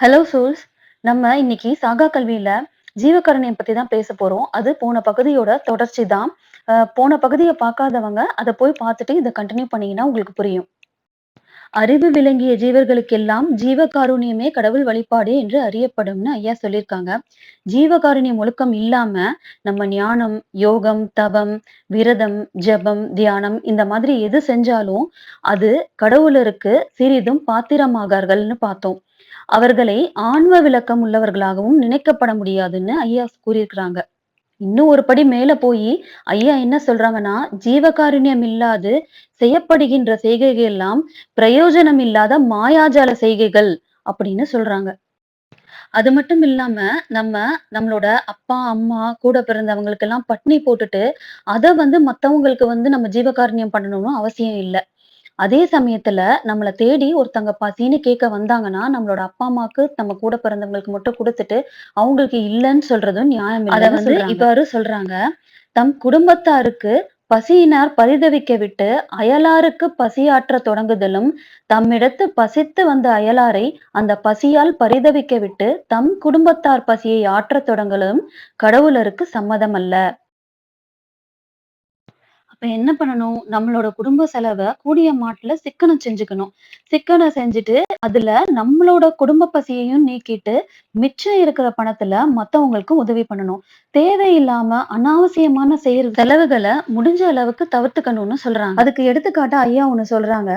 Hello சூல்ஸ் நம்ம இன்னைக்கு சாகா கல்வியில ஜீவகாருண்யம் பத்தி தான் பேச போறோம். அது போன பகுதியோட தொடர்ச்சி தான். போன பகுதியை பார்க்காதவங்க அதை போய் பார்த்துட்டு இதை கண்டினியூ பண்ணீங்கன்னா உங்களுக்கு புரியும். அறிவு விளங்கிய ஜீவர்களுக்கெல்லாம் ஜீவகாருண்யமே கடவுள் வழிபாடு என்று அறியப்படும்னு ஐயா சொல்லியிருக்காங்க. ஜீவகாருண்யம் ஒழுக்கம் இல்லாம நம்ம ஞானம் யோகம் தவம் விரதம் ஜெபம் தியானம் இந்த மாதிரி எது செஞ்சாலும் அது கடவுளருக்கு சிறிதும் பாத்திரமாகார்கள்னு பார்த்தோம். அவர்களை ஆன்ம விளக்கம் உள்ளவர்களாகவும் நினைக்கப்பட முடியாதுன்னு ஐயா கூறியிருக்கிறாங்க. இன்னும் ஒரு படி மேல போய் ஐயா என்ன சொல்றாங்கன்னா ஜீவகாருண்யம் இல்லாது செய்யப்படுகின்ற செய்கைகள் எல்லாம் பிரயோஜனம் இல்லாத மாயாஜால செய்கைகள் அப்படின்னு சொல்றாங்க. அது மட்டும் இல்லாம நம்ம நம்மளோட அப்பா அம்மா கூட பிறந்தவங்களுக்கு எல்லாம் பட்னி போட்டுட்டு அதை வந்து மத்தவங்களுக்கு வந்து நம்ம ஜீவகாருண்யம் பண்ணணும்னு அவசியம் இல்லை. அதே சமயத்துல நம்மள தேடி ஒருத்தங்க பசின்னு கேட்க வந்தாங்கன்னா நம்மளோட அப்பா அம்மாக்கு நம்ம கூட பிறந்தவங்களுக்கு மட்டும் கொடுத்துட்டு அவங்களுக்கு இல்லைன்னு சொல்றதும் நியாயம் அத வந்து இவ்வாறு சொல்றாங்க. தம் குடும்பத்தாருக்கு பசியினார் பரிதவிக்க விட்டு அயலாருக்கு பசியாற்ற தொடங்குதலும் தம்மிடத்து பசித்து வந்த அயலாரை அந்த பசியால் பரிதவிக்க விட்டு தம் குடும்பத்தார் பசியை ஆற்றத் தொடங்கலும் கடவுளருக்கு சம்மதம் அல்ல அப்ப என்ன பண்ணணும்? நம்மளோட குடும்ப செலவை கூடிய மாட்டுல சிக்கனம் செஞ்சுக்கணும். சிக்கனம் செஞ்சுட்டு அதுல நம்மளோட குடும்ப பசியையும் நீக்கிட்டு மிச்சம் இருக்கிற பணத்துல மத்தவங்களுக்கு உதவி பண்ணணும். தேவையில்லாம அனாவசியமான செய்யற செலவுகளை முடிஞ்ச அளவுக்கு தவிர்த்துக்கணும்னு சொல்றாங்க. அதுக்கு எடுத்துக்காட்டு ஐயா ஒண்ணு சொல்றாங்க.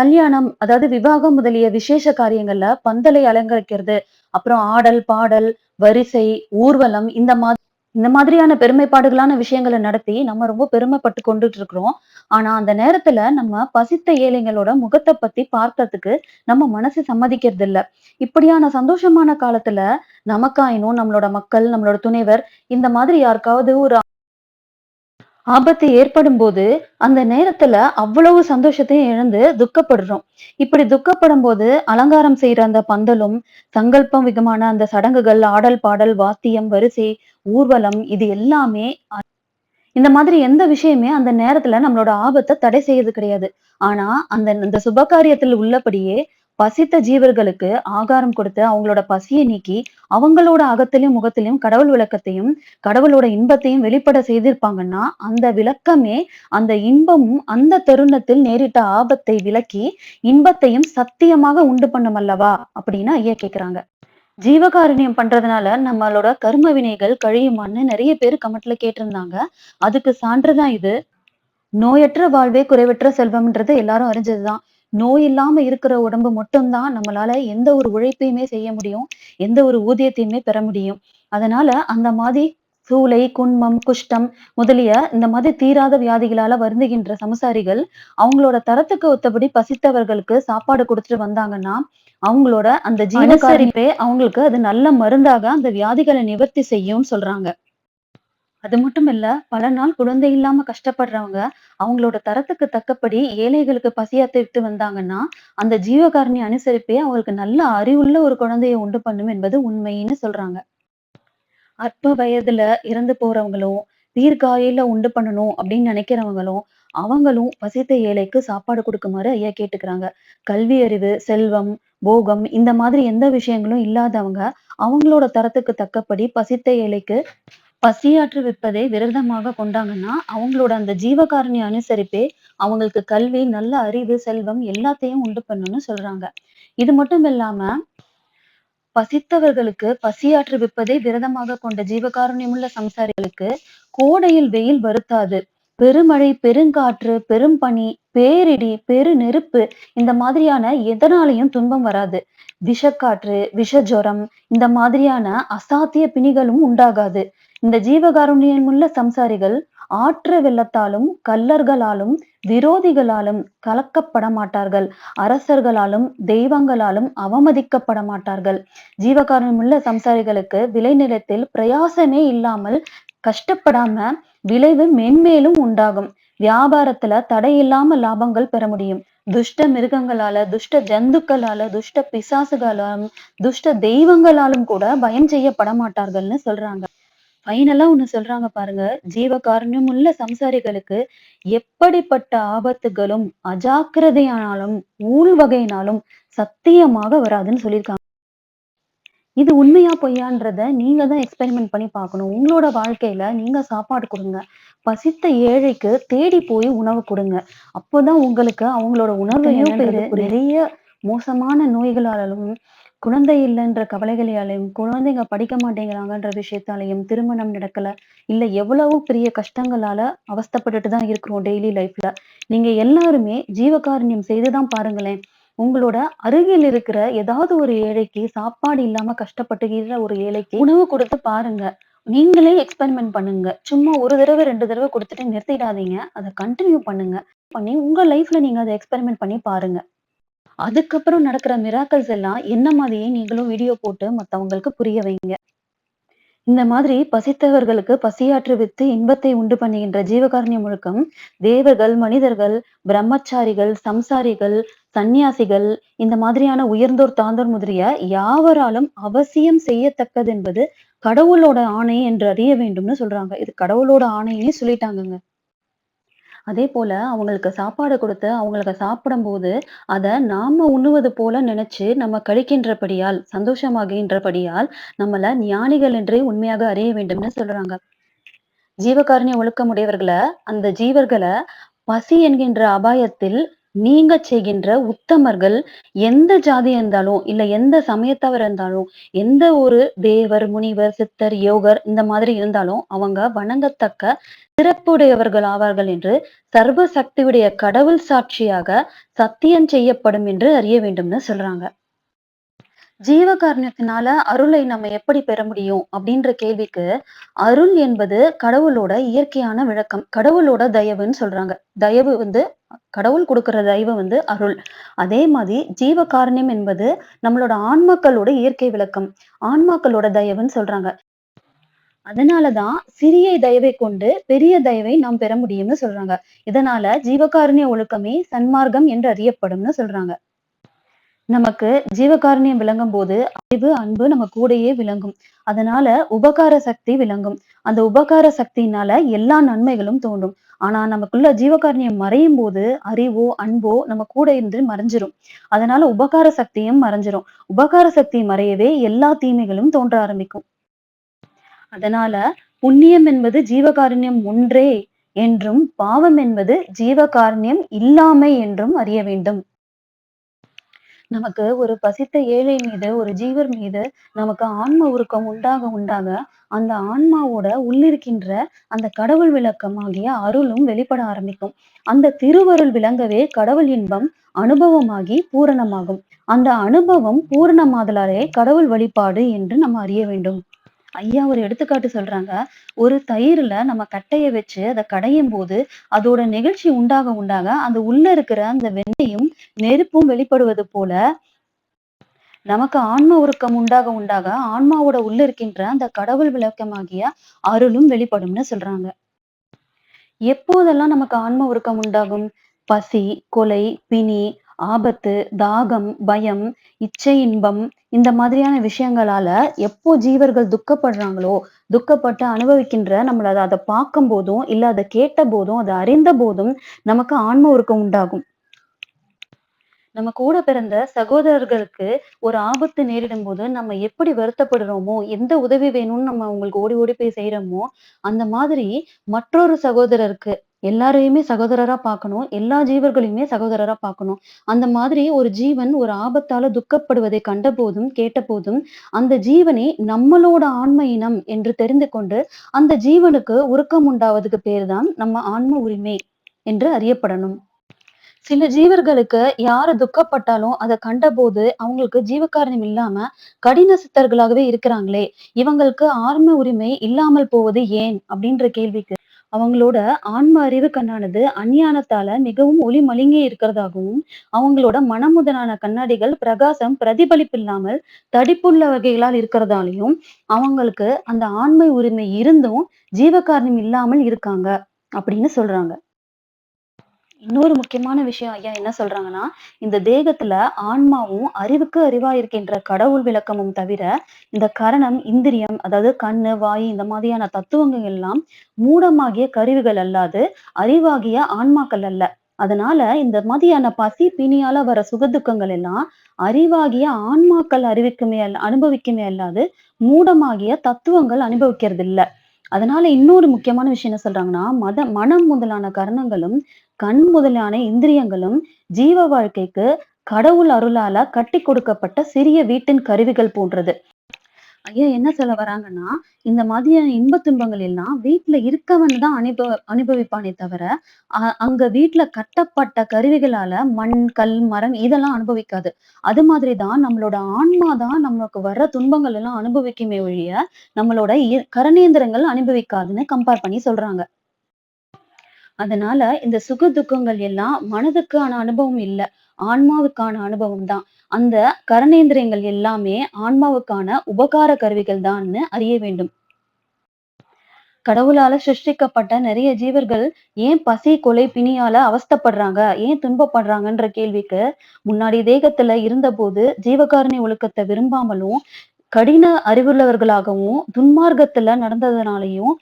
கல்யாணம் அதாவது விவாகம் முதலிய விசேஷ காரியங்கள்ல பந்தலை அலங்கரிக்கிறது. அப்புறம் ஆடல் பாடல் வரிசை ஊர்வலம் இந்த மாதிரி இந்த மாதிரியான பெருமைப்பாடுகளான விஷயங்களை நடத்தி நம்ம ரொம்ப பெருமைப்பட்டு கொண்டுட்டு இருக்கிறோம் ஆனா அந்த நேரத்துல நம்ம பசித்த ஏழைங்களோட முகத்தை பத்தி பார்க்கறதுக்கு நம்ம மனசு சம்மதிக்கிறது இல்ல இப்படியான சந்தோஷமான காலத்துல நமக்காயினும் நம்மளோட மக்கள் நம்மளோட துணைவர் இந்த மாதிரி யாருக்காவது ஒரு ஆபத்து ஏற்படும் போது அந்த நேரத்துல அவ்வளவு சந்தோஷத்தையும் இழந்து துக்கப்படுறோம். இப்படி துக்கப்படும் போது அலங்காரம் செய்யற அந்த பந்தலும் சங்கல்பம் விதமான அந்த சடங்குகள் ஆடல் பாடல் வாத்தியம் வரிசை ஊர்வலம் இது எல்லாமே இந்த மாதிரி எந்த விஷயமே அந்த நேரத்துல நம்மளோட ஆபத்தை தடை செய்யறது கிடையாது. ஆனா அந்த இந்த சுபகாரியத்தில் உள்ளபடியே பசித்த ஜீவர்களுக்கு ஆகாரம் கொடுத்து அவங்களோட பசியை நீக்கி அவங்களோட அகத்திலையும் முகத்திலையும் கடவுள் விளக்கத்தையும் கடவுளோட இன்பத்தையும் வெளிப்பட செய்திருப்பாங்கன்னா அந்த விளக்கமே அந்த இன்பமும் அந்த தருணத்தில் நேரிட்ட ஆபத்தை விளக்கி இன்பத்தையும் சத்தியமாக உண்டு பண்ணும் அல்லவா? அப்படின்னு ஐயா கேக்குறாங்க. ஜீவகாருண்யம் பண்றதுனால நம்மளோட கர்ம வினைகள் கழியுமான்னு நிறைய பேர் கமெண்ட்ல கேட்டிருந்தாங்க. அதுக்கு சான்றுதான் இது. நோயற்ற வாழ்வே குறைவற்ற செல்வம்ன்றது எல்லாரும் அறிஞ்சதுதான் நோய் இல்லாம இருக்கிற உடம்பு மட்டும்தான் நம்மளால எந்த ஒரு உழைப்பையுமே செய்ய முடியும். எந்த ஒரு ஊதியத்தையுமே பெற முடியும். அதனால அந்த மாதிரி சூளை குன்மம் குஷ்டம் முதலிய இந்த மாதிரி தீராத வியாதிகளால வருந்துகின்ற சமசாரிகள் அவங்களோட தரத்துக்கு ஒத்தபடி பசித்தவர்களுக்கு சாப்பாடு கொடுத்துட்டு வந்தாங்கன்னா அவங்களோட அந்த ஜீவகாரிப்பே அவங்களுக்கு அது நல்ல மருந்தாக அந்த வியாதிகளை நிவர்த்தி செய்யும்னு சொல்றாங்க. அது மட்டும் இல்ல பல நாள் குழந்தை இல்லாம கஷ்டப்படுறவங்க அவங்களோட தரத்துக்கு தக்கபடி ஏழைகளுக்கு பசியாத்திட்டு வந்தாங்கன்னா அந்த ஜீவகாரணி அனுசரிப்பே அவங்களுக்கு நல்ல அறிவுள்ள ஒரு குழந்தையை உண்டு பண்ணும் என்பது உண்மைன்னு சொல்றாங்க. அற்ப வயதுல இறந்து போறவங்களும் தீர்காயில உண்டு பண்ணணும் அப்படின்னு நினைக்கிறவங்களும் அவங்களும் பசித்த ஏழைக்கு சாப்பாடு கொடுக்குமாறு ஐயா கேட்டுக்கிறாங்க. கல்வி அறிவு செல்வம் போகம் இந்த மாதிரி எந்த விஷயங்களும் இல்லாதவங்க அவங்களோட தரத்துக்கு தக்கபடி பசித்த ஏழைக்கு பசியாற்று விற்பதை விரதமாக கொண்டாங்கன்னா அவங்களோட அந்த ஜீவகாரணி அனுசரிப்பே அவங்களுக்கு கல்வி நல்ல அறிவு செல்வம் எல்லாத்தையும் உண்டு பண்ணணும்னு சொல்றாங்க. இது மட்டும் இல்லாம பசித்தவர்களுக்கு பசியாற்று விற்பதை விரதமாக கொண்ட ஜீவகாருண்யமுள்ள சம்சாரிகளுக்கு கோடையில் வெயில் வருத்தாது. பெருமழை பெருங்காற்று பெரும் பனி பேரிடி பெரு நெருப்பு இந்த மாதிரியான எதனாலையும் துன்பம் வராது. விஷக்காற்று விஷஜரம் இந்த மாதிரியான அசாத்திய பிணிகளும் உண்டாகாது. இந்த ஜீவகாருண்யமுள்ள சம்சாரிகள் ஆற்று வெள்ளத்தாலும் கல்லர்களாலும் விரோதிகளாலும் கலக்கப்பட மாட்டார்கள். அரசர்களாலும் தெய்வங்களாலும் அவமதிக்கப்பட மாட்டார்கள். ஜீவகாரணமுள்ள சம்சாரிகளுக்கு விளைநிலத்தில் பிரயாசமே இல்லாமல் கஷ்டப்படாம விளைவு மென்மேலும் உண்டாகும். வியாபாரத்துல தடையில்லாம லாபங்கள் பெற முடியும். துஷ்ட மிருகங்களால துஷ்ட ஜந்துக்களால துஷ்ட பிசாசுகளாலும் துஷ்ட தெய்வங்களாலும் கூட பயம் செய்யப்பட மாட்டார்கள்னு சொல்றாங்க. ஃபைனலா ஒண்ணு சொல்றாங்க பாருங்க. ஜீவகாருண்யம் உள்ள சம்சாரிகளுக்கு எப்படிப்பட்ட ஆபத்துகளும் அஜாக்கிரதையானாலும் ஊழ்வகையினாலும் சத்தியமாக வராதுன்னு சொல்லியிருக்காங்க. இது உண்மையா பொய்யான்றத நீங்க தான் எக்ஸ்பெரிமெண்ட் பண்ணி பார்க்கணும். உங்களோட வாழ்க்கையில நீங்க சாப்பாடு குடுங்க. பசித்த ஏழைக்கு தேடி போய் உணவு குடுங்க. அப்பதான் உங்களுக்கு அவங்களோட உணர்வு எத்தனையோ என்னன்றது பேரு புரியும். நிறைய மோசமான நோய்களாலும், குழந்தை இல்லன்ற கவலைகளாலும், குழந்தைங்க படிக்க மாட்டேங்கிறாங்கன்ற விஷயத்தாலயும், திருமணம் நடக்கல, இல்ல எவ்வளவோ பெரிய கஷ்டங்களால அவஸ்தைப்பட்டுட்டு தான் இருக்கிறோம் டெய்லி லைஃப்ல. நீங்க எல்லாருமே ஜீவகாருண்யம் செய்து தான் பாருங்களேன். உங்களோட அருகில் இருக்கிற ஏதாவது ஒரு ஏழைக்கு சாப்பாடு இல்லாம கஷ்டப்பட்டுகிற ஒரு ஏழைக்கு உணவு கொடுத்து பாருங்க. நீங்களே எக்ஸ்பெரிமெண்ட் பண்ணுங்க. சும்மா ஒரு தடவை ரெண்டு தடவை கொடுத்துட்டு நிறுத்திடாதீங்க. அதை கண்டினியூ பண்ணுங்க. பண்ணி உங்க லைஃப்ல நீங்க அதை எக்ஸ்பெரிமெண்ட் பண்ணி பாருங்க. அதுக்கப்புறம் நடக்கிற மிராக்கல்ஸ் எல்லாம் என்ன மாதிரியே நீங்களும் வீடியோ போட்டு மத்தவங்களுக்கு புரிய வைங்க. இந்த மாதிரி பசித்தவர்களுக்கு பசியாற்று வித்து இன்பத்தை உண்டு பண்ணுகின்ற ஜீவகாருண்ய முழுக்கம் தேவர்கள், மனிதர்கள், பிரம்மச்சாரிகள், சம்சாரிகள், சந்நியாசிகள் இந்த மாதிரியான உயர்ந்தோர், தாந்தோர் முதலிய யாவராலும் அவசியம் செய்யத்தக்கதென்பது கடவுளோட ஆணை என்று அறிய வேண்டும்னு சொல்றாங்க. இது கடவுளோட ஆணையே சொல்லிட்டாங்கங்க. அதே போல அவங்களுக்கு சாப்பாடு கொடுத்து அவங்களுக்கு சாப்பிடும்போது, அத நாம உண்ணுவது போல நினைச்சு நம்ம கழிக்கின்றபடியால், சந்தோஷமாகின்றபடியால், நம்மள ஞானிகள் என்றே உண்மையாக அறிய வேண்டும்னு சொல்றாங்க. ஜீவகாருண்ய ஒழுக்கமுடையவர்கள அந்த ஜீவர்கள பசி என்கின்ற அபாயத்தில் நீங்க செய்கின்ற உத்தமர்கள், எந்த ஜாதியா இருந்தாலும், இல்ல எந்த சமயத்தவர் இருந்தாலும், எந்த ஒரு தேவர், முனிவர், சித்தர், யோகர் இந்த மாதிரி இருந்தாலும், அவங்க வணங்கத்தக்க சிறப்புடையவர்கள் ஆவார்கள் என்று சர்வ சக்தியுடைய கடவுள் சாட்சியாக சத்தியம் செய்யப்படும் என்று அறிய வேண்டும்னு சொல்றாங்க. ஜீவகாருண்யத்தினால அருளை நம்ம எப்படி பெற முடியும்? அப்படின்ற கேள்விக்கு, அருள் என்பது கடவுளோட இயற்கையான விளக்கம். கடவுளோட தயவுன்னு சொல்றாங்க. தயவு வந்து கடவுள் கொடுக்கிற தயவு வந்து அருள். அதே மாதிரி ஜீவகாருண்யம் என்பது நம்மளோட ஆன்மாக்களோட இயற்கை விளக்கம். ஆன்மாக்களோட தயவுன்னு சொல்றாங்க. அதனாலதான் சிறிய தயவை கொண்டு பெரிய தயவை நாம் பெற முடியும்னு சொல்றாங்க. இதனால ஜீவகாருண்ய ஒழுக்கமே சன்மார்க்கம் என்று அறியப்படும்னு சொல்றாங்க. நமக்கு ஜீவகாருண்யம் விளங்கும்போது, அறிவு, அன்பு நம்ம கூடயே விளங்கும். அதனால உபகார சக்தி விளங்கும். அந்த உபகார சக்தியினால எல்லா நன்மைகளும் தோன்றும். ஆனா நமக்குள்ள ஜீவகாருண்யம் மறையும்போது, அறிவோ, அன்போ நம்ம கூட இருந்து மறைஞ்சிரும். அதனால உபகார சக்தியும் மறைஞ்சிரும். உபகார சக்தி மறையவே எல்லா தீமைகளும் தோன்ற ஆரம்பிக்கும். அதனால புண்ணியம் என்பது ஜீவகாருண்யம் ஒன்றே என்றும், பாவம் என்பது ஜீவகாருண்யம் இல்லாமை என்றும் அறிய வேண்டும். நமக்கு ஒரு பசித்த ஏழை மீது, ஒரு ஜீவர் மீது நமக்கு ஆன்ம உருக்கம் உண்டாக உண்டாக, அந்த ஆன்மாவோட உள்ளிருக்கின்ற அந்த கடவுள் விளக்கமாகிய அருளும் வெளிப்பட ஆரம்பிக்கும். அந்த திருவருள் விளங்கவே கடவுள் இன்பம் அனுபவமாகி பூரணமாகும். அந்த அனுபவம் பூரணமாதலாலே கடவுள் வழிபாடு என்று நம்ம அறிய வேண்டும். ஐயா ஒரு எடுத்துக்காட்டு சொல்றாங்க. ஒரு தயிர்ல நம்ம கட்டைய வச்சு அதை கடையும் போது அதோட நெகிழ்ச்சி உண்டாக உண்டாக, அந்த உள்ள இருக்கிற அந்த வெண்ணெயும், நெருப்பும் வெளிப்படுவது போல, நமக்கு ஆன்ம உருக்கம் உண்டாக உண்டாக, ஆன்மாவோட உள்ள இருக்கின்ற அந்த கடவுள் விளக்கமாகிய அருளும் வெளிப்படும்னு சொல்றாங்க. எப்போதெல்லாம் நமக்கு ஆன்ம உருக்கம் உண்டாகும்? பசி, கொலை, பிணி, ஆபத்து, தாகம், பயம், இச்சை இன்பம் இந்த மாதிரியான விஷயங்களால எப்போ ஜீவர்கள் துக்கப்படுறாங்களோ, துக்கப்பட்டு அனுபவிக்கின்ற நம்மள அதை பார்க்கும் பார்க்கும்போதும், இல்ல கேட்ட போதும் அதை அறிந்த போதும் நமக்கு ஆன்ம உருக்கம் உண்டாகும். நம்ம கூட பிறந்த சகோதரர்களுக்கு ஒரு ஆபத்து நேரிடும்போது, நம்ம எப்படி வருத்தப்படுறோமோ, எந்த உதவி வேணும்னு நம்ம அவங்களுக்கு ஓடி ஓடி போய் செய்யறோமோ அந்த மாதிரி மற்றொரு சகோதரருக்கு எல்லாரையுமே சகோதரரா பார்க்கணும். எல்லா ஜீவர்களையுமே சகோதரரா பார்க்கணும். அந்த மாதிரி ஒரு ஜீவன் ஒரு ஆபத்தால துக்கப்படுவதை கண்ட போதும் கேட்ட போதும் அந்த ஜீவனை நம்மளோட ஆன்ம இனம் என்று தெரிந்து கொண்டு, அந்த ஜீவனுக்கு உருக்கம் உண்டாவதுக்கு பேர் தான் நம்ம ஆன்ம உரிமை என்று அறியப்படணும். சில ஜீவர்களுக்கு யாரு துக்கப்பட்டாலும் அதை கண்டபோது, அவங்களுக்கு ஜீவகாருண்யம் இல்லாம கடின சித்தர்களாகவே இருக்கிறாங்களே, இவங்களுக்கு ஆர்ம உரிமை இல்லாமல் போவது ஏன்? அப்படின்ற கேள்விக்கு, அவங்களோட ஆன்ம அறிவு கண்ணானது அஞ்ஞானத்தால மிகவும் ஒளி மழுங்கி இருக்கிறதாகவும், அவங்களோட மனமுதலான கண்ணாடிகள் பிரகாசம் பிரதிபலிப்பில்லாமல் தடிப்புள்ள வகைகளால் இருக்கிறதாலையும் அவங்களுக்கு அந்த ஆண்மை உரிமை இருந்தும் ஜீவகாரணம் இல்லாமல் இருக்காங்க அப்படின்னு சொல்றாங்க. இன்னொரு முக்கியமான விஷயம் ஐயா என்ன சொல்றாங்கன்னா, இந்த தேகத்துல ஆன்மாவும், அறிவுக்கு அறிவா இருக்கின்ற கடவுள் விளக்கமும் தவிர, இந்த கரணம், இந்திரியம் அதாவது கண்ணு, வாய் இந்த மாதிரியான தத்துவங்கள் எல்லாம் மூடமாகிய கருவிகள் அல்லாது, அறிவாகிய ஆன்மாக்கள் அல்ல. அதனால இந்த மாதிரியான பசி பிணியால வர சுகதுக்கங்கள் எல்லாம் அறிவாகிய ஆன்மாக்கள் அறிவிக்குமே அல்ல அனுபவிக்குமே அல்லாது மூடமாகிய தத்துவங்கள் அனுபவிக்கிறது இல்ல அதனால இன்னொரு முக்கியமான விஷயம் என்ன சொல்றாங்கன்னா மத மனம் முதலான கரணங்களும் கண் முதலான இந்திரியங்களும் ஜீவ வாழ்க்கைக்கு கடவுள் அருளால கட்டி கொடுக்கப்பட்ட சிறிய வீட்டின் கருவிகள் போன்றது. ஐயா என்ன சொல்ல வராங்கன்னா இந்த மாதிரியான இன்ப துன்பங்கள் எல்லாம் வீட்டுல இருக்கவன் தான் அனுபவ அனுபவிப்பானே தவிர அங்க வீட்டுல கட்டப்பட்ட கருவிகளால மண் கல் மரம் இதெல்லாம் அனுபவிக்காது. அது மாதிரிதான் நம்மளோட ஆன்மா தான் நமக்கு வர்ற துன்பங்கள் எல்லாம் அனுபவிக்குமே ஒழிய நம்மளோட கரணேந்திரங்கள் அனுபவிக்காதுன்னு கம்பேர் பண்ணி சொல்றாங்க. அதனால இந்த சுக துக்கங்கள் எல்லாம் மனதுக்கான அனுபவம் இல்ல ஆன்மாவுக்கான அனுபவம் தான். அந்த கரணேந்திரியங்கள் எல்லாமே ஆன்மாவுக்கான உபகார கருவிகள் தான்னு அறிய வேண்டும். கடவுளால சிருஷ்டிக்கப்பட்ட நிறைய ஜீவர்கள் ஏன் பசி கொலை பிணியால அவஸ்தைப்படுறாங்க? ஏன் துன்பப்படுறாங்கன்ற கேள்விக்கு முன்னாடி தேகத்துல இருந்தபோது ஜீவகாரணி ஒழுக்கத்தை விரும்பாமலும் கடின அறிவுள்ளவர்களாகவும் துன்மார்க்கத்துல நடந்ததுனாலையும்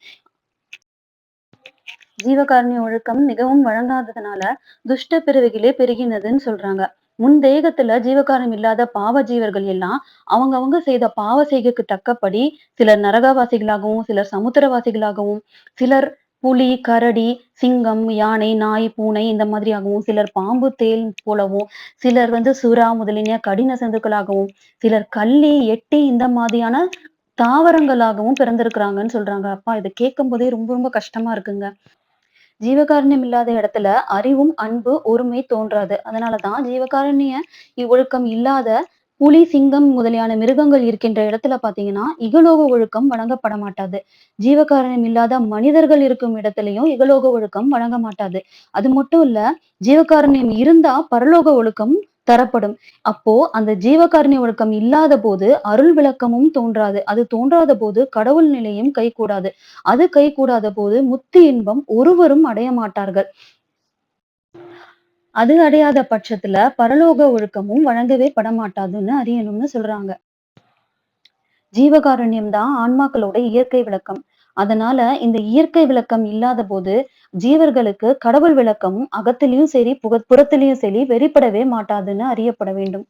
ஜீவகாரணி ஒழுக்கம் மிகவும் வழங்காததுனால துஷ்ட பிறவிகளே பெருகினதுன்னு சொல்றாங்க. முன் தேகத்துல ஜீவகாரம் இல்லாத பாவ ஜீவர்கள் எல்லாம் அவங்க அவங்க செய்த பாவ செய்கைக்கு தக்கபடி சிலர் நரகவாசிகளாகவும் சிலர் சமுத்திரவாசிகளாகவும் சிலர் புலி கரடி சிங்கம் யானை நாய் பூனை இந்த மாதிரியாகவும் சிலர் பாம்பு தேல் போலவும் சிலர் வந்து சுறா முதலிய கடின சந்துக்களாகவும் சிலர் கள்ளி எட்டி இந்த மாதிரியான தாவரங்களாகவும் பிறந்திருக்கிறாங்கன்னு சொல்றாங்க. அப்பா இதை கேட்கும் போதே ரொம்ப ரொம்ப கஷ்டமா இருக்குங்க. ஜீவகாரண்யம் இல்லாத இடத்துல அறிவும் அன்பு ஒருமை தோன்றாது. அதனாலதான் ஜீவகாரண்ய ஒழுக்கம் இல்லாத புலி சிங்கம் முதலியான மிருகங்கள் இருக்கின்ற இடத்துல பாத்தீங்கன்னா இகலோக ஒழுக்கம் வழங்கப்பட மாட்டாது. ஜீவகாரணம் இல்லாத மனிதர்கள் இருக்கும் இடத்துலயும் இகலோக ஒழுக்கம் வழங்க மாட்டாது. அது மட்டும் இல்ல ஜீவகாரண்யம் இருந்தா பரலோக ஒழுக்கம் தரப்படும். அப்போ அந்த ஜீவகாருண்ய ஒழுக்கம் இல்லாத போது அருள் விளக்கமும் தோன்றாது. அது தோன்றாத போது கடவுள் நிலையும் கைகூடாது. அது கைகூடாத போது முத்தி இன்பம் ஒருவரும் அடைய மாட்டார்கள். அது அடையாத பட்சத்துல பரலோக ஒழுக்கமும் வழங்கவே படமாட்டாதுன்னு அறியணும்னு சொல்றாங்க. ஜீவகாருண்யம் தான் ஆன்மாக்களோட இயற்கை விளக்கம். அதனால இந்த இயற்கை விளக்கம் இல்லாத போது ஜீவர்களுக்கு கடவுள் விளக்கமும் அகத்திலையும் சரி புக புறத்திலையும் சரி வெளிப்படவே மாட்டாதுன்னு அறியப்பட வேண்டும்.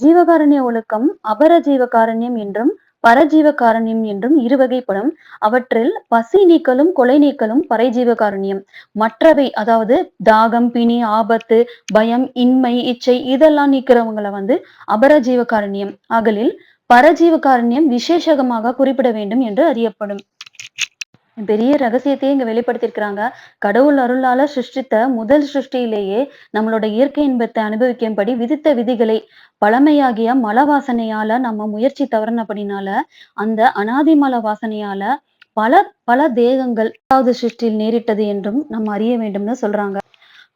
ஜீவகாரண்ய ஒழுக்கம் அபர ஜீவகாரண்யம் என்றும் பரஜீவகாரண்யம் என்றும் இருவகைப்படும். அவற்றில் பசி நீக்கலும் கொலை நீக்கலும் பரஜீவகாரண்யம். மற்றவை அதாவது தாகம் பிணி ஆபத்து பயம் இன்மை இச்சை இதெல்லாம் நீக்கிறவங்களை வந்து அபரஜீவகாருண்யம். அகலில் பரஜீவகாருண்யம் விசேஷகமாக குறிப்பிட வேண்டும் என்று அறியப்படும். பெரிய ரகசியத்தையே இங்க வெளிப்படுத்திருக்கிறாங்க கடவுள் அருளால சிருஷ்டித்த முதல் சிருஷ்டியிலேயே நம்மளோட இயற்கை இன்பத்தை அனுபவிக்கும்படி விதித்த விதிகளை பழமையாகிய மல வாசனையால நம்ம முயற்சி தவறினபடினால அந்த அனாதி மல வாசனையால பல பல தேகங்கள் அதாவது சிருஷ்டியில் நேரிட்டது என்றும் நம்ம அறிய வேண்டும்னு சொல்றாங்க.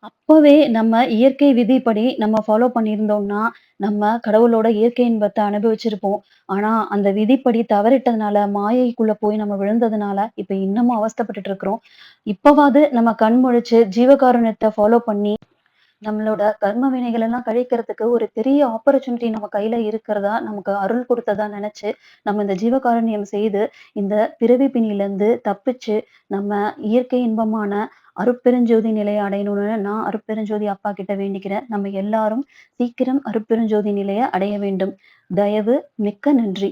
அப்பவே நம்ம இயற்கை விதிப்படி நம்ம ஃபாலோ பண்ணியிருந்தோம்னா நம்ம கடவுளோட இயற்கை இன்பத்தை அனுபவிச்சிருப்போம். ஆனா அந்த விதிப்படி தவறிட்டதுனால மாயைக்குள்ள போய் நம்ம விழுந்ததுனால இப்ப இன்னமும் அவஸ்தைப்பட்டுட்டு இருக்கிறோம். இப்பவாது நம்ம கண் முழிச்சு ஜீவகாரணத்தை ஃபாலோ பண்ணி நம்மளோட கர்ம வினைகள் எல்லாம் கழிக்கிறதுக்கு ஒரு பெரிய ஆப்பர்ச்சுனிட்டி நம்ம கையில இருக்கிறதா நமக்கு அருள் கொடுத்ததா நினைச்சு நம்ம இந்த ஜீவகாரண்யம் செய்து இந்த பிறவி பிணியில இருந்து தப்பிச்சு நம்ம இயற்கை இன்பமான அருட்பெருஞ்சோதி நிலையை அடையணும்னு நான் அருட்பெருஞ்சோதி அப்பா கிட்ட வேண்டிக்கிறேன். நம்ம எல்லாரும் சீக்கிரம் அருட்பெருஞ்சோதி நிலையை அடைய வேண்டும். தயவு மிக்க நன்றி.